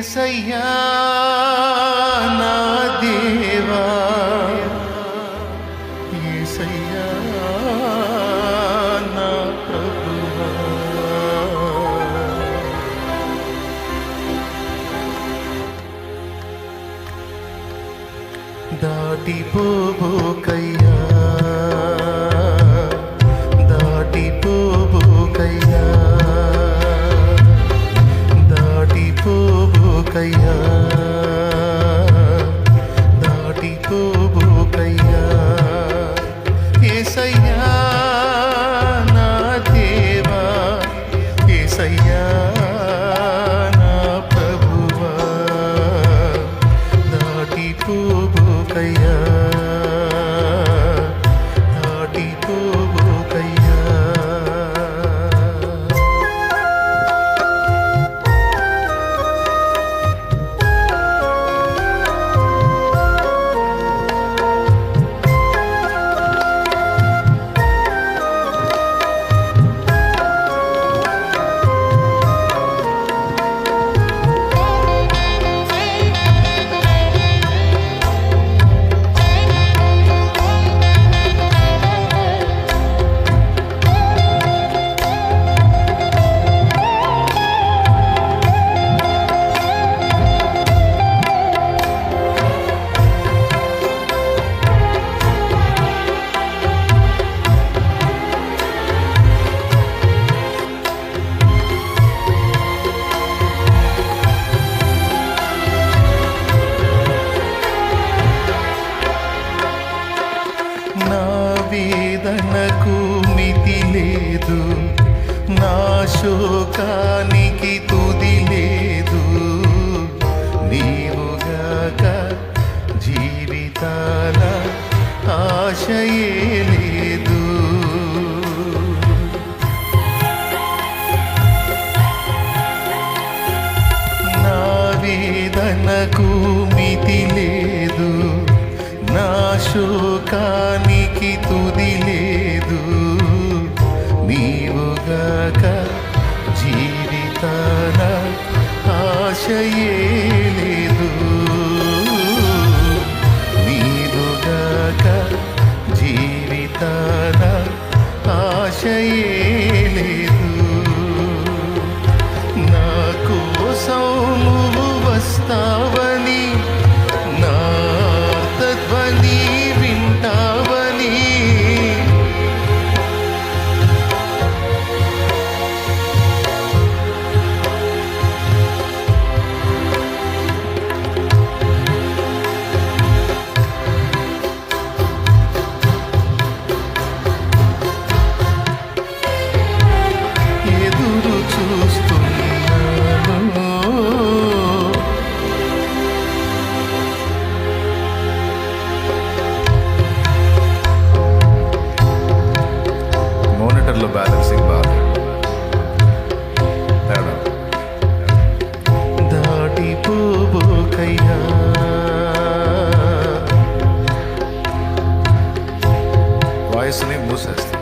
ఏసయ్యా నా దేవా. ఏసయ్యా నా ప్రభువా. దాటిపోబోకయ్యా దాటిపోబోకయ్యా దాటిపోబోకయ్యా ఏసయ్యా నా దేవా ఏసయ్యా. శోకానికి తుది లేదు. నీవుగాక జీవితాల ఆశయే లేదు. నా వేదనకు మితి లేదు. నా శోకా ఆశయే లేదు. నీవుగాక జీవితాన ఆశయే లేదు. నా కోసం నువ్వు వస్తావని sayesinde bu sesle.